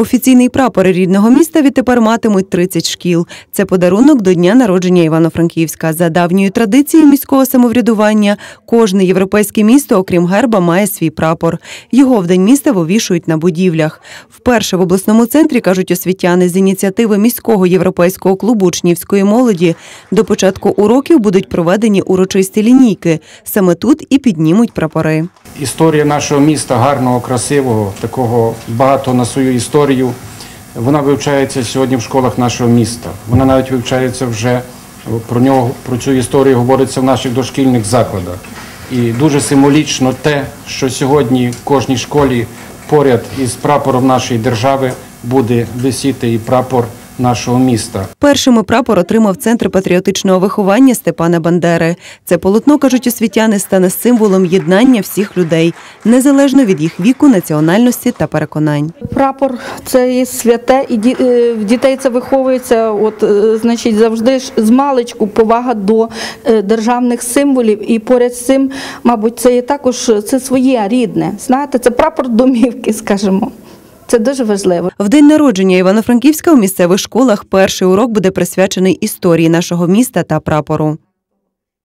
Офіційний прапор рідного міста відтепер матимуть 30 шкіл. Це подарунок до дня народження Івано-Франківська. За давньою традицією міського самоврядування кожне європейське місто, окрім герба, має свій прапор. Його в день міста вивішують на будівлях. Вперше в обласному центрі кажуть освітяни з ініціативи міського європейського клубу учнівської молоді. До початку уроків будуть проведені урочисті лінійки. Саме тут і піднімуть прапори. Історія нашого міста гарного, красивого, такого багато на свою історію. Вона вивчається сьогодні в школах нашого міста. Вона навіть вивчається вже про нього, про цю історію говориться в наших дошкільних закладах. І дуже символічно те, що сьогодні в кожній школі поряд із прапором нашої держави буде висіти і прапор нашого міста. Першими прапор отримав центр патріотичного виховання Степана Бандери. Це полотно, кажуть освітяни, стане символом єднання всіх людей, незалежно від їх віку, національності та переконань. Прапор це є святе, і ді- е, в дітей це виховується. От е, значить, завжди ж з маличку повага до е, державних символів. І поряд з цим, мабуть, це є також це своє рідне. Знаєте, це прапор домівки, скажімо. Це дуже важливо. В день народження Івано-Франківська у місцевих школах перший урок буде присвячений історії нашого міста та прапору.